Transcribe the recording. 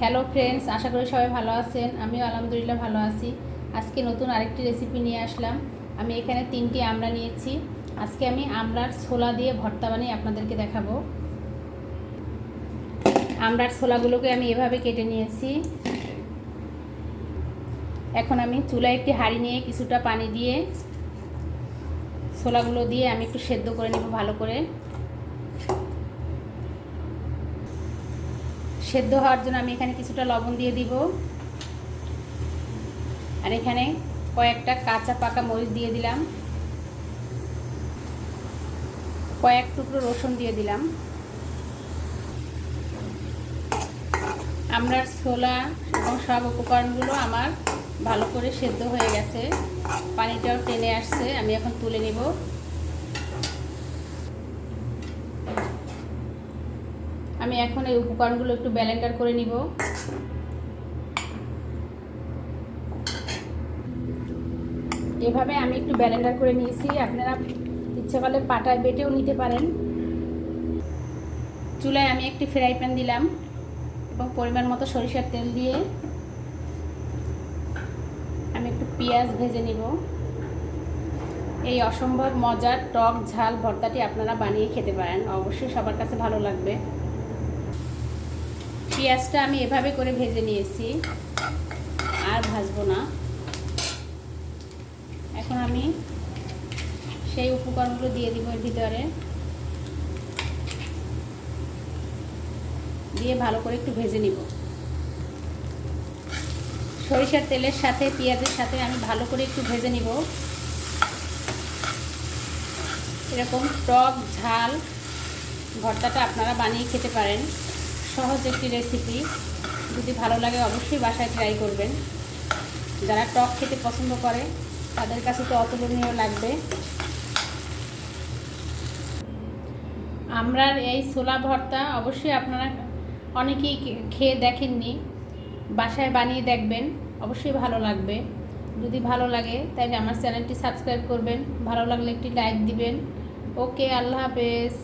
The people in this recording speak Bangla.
হ্যালো ফ্রেন্ডস আশা করি সবাই ভালো আছেন। আমিও আলহামদুলিল্লাহ ভালো আছি। আজকে নতুন আরেকটি রেসিপি নিয়ে আসলাম। আমি এখানে তিনটি আমড়া নিয়েছি। আজকে আমি আমড়ার ছোলা দিয়ে ভর্তা বানিয়ে আপনাদেরকে দেখাবো। আমড়ার ছোলাগুলোকে আমি এভাবে কেটে নিয়েছি। এখন আমি চুলায় একটি হাঁড়ি নিয়ে কিছুটা পানি দিয়ে ছোলাগুলো দিয়ে আমি একটু সেদ্ধ করে নেব ভালো করে। সেদ্ধ হওয়ার জন্য আমি এখানে কিছুটা লবণ দিয়ে দিব। আর এখানে কয়েকটা কাঁচা পাকা মরিচ দিয়ে দিলাম। কয়েক টুকরো রসুন দিয়ে দিলাম। আমরা ছোলা এবং সব উপকরণগুলো আমার ভালো করে সেদ্ধ হয়ে গেছে। পানিটাও টেনে আসছে, আমি এখন তুলে নেব। আমি এখন এই উপকরণগুলো একটু ব্যালেন্ডার করে নিব। এভাবে আমি একটু ব্যালেন্ডার করে নিয়েছি। আপনারা ইচ্ছা করলে পাটায় বেটেও নিতে পারেন। চুলায় আমি একটি ফ্রাই প্যান দিলাম এবং পরিমাণ মতো সরিষার তেল দিয়ে আমি একটু পেঁয়াজ ভেজে নিব। এই অসম্ভব মজার টক ঝাল ভর্তাটি আপনারা বানিয়ে খেতে পারেন। অবশ্যই সবার কাছে ভালো লাগবে। পেঁয়াজটা আমি এভাবে করে ভেজে নিয়েছি। আর ভাজবো না। এখন আমি সেই উপকরণগুলো দিয়ে দিব এর ভিতরে। দিয়ে ভালো করে একটু ভেজে নিব। সরিষার তেলের সাথে, পেঁয়াজের সাথে আমি ভালো করে একটু ভেজে নিব। এরকম টক ঝাল ভর্তাটা আপনারা বানিয়ে খেতে পারেন। সহজ একটি রেসিপি যদি ভালো লাগে অবশ্যই বাসায় ট্রাই করবেন। যারা টক খেতে পছন্দ করে, তাদের কাছে তো অতুলনীয় লাগবে। আমরার এই ছোলা ভর্তা অবশ্যই আপনারা অনেকেই খেয়ে দেখেননি। বাসায় বানিয়ে দেখবেন, অবশ্যই ভালো লাগবে। যদি ভালো লাগে, তাহলে আমার চ্যানেলটি সাবস্ক্রাইব করবেন। ভালো লাগলে একটি লাইক দিবেন। ওকে আল্লাহ হাফেজ।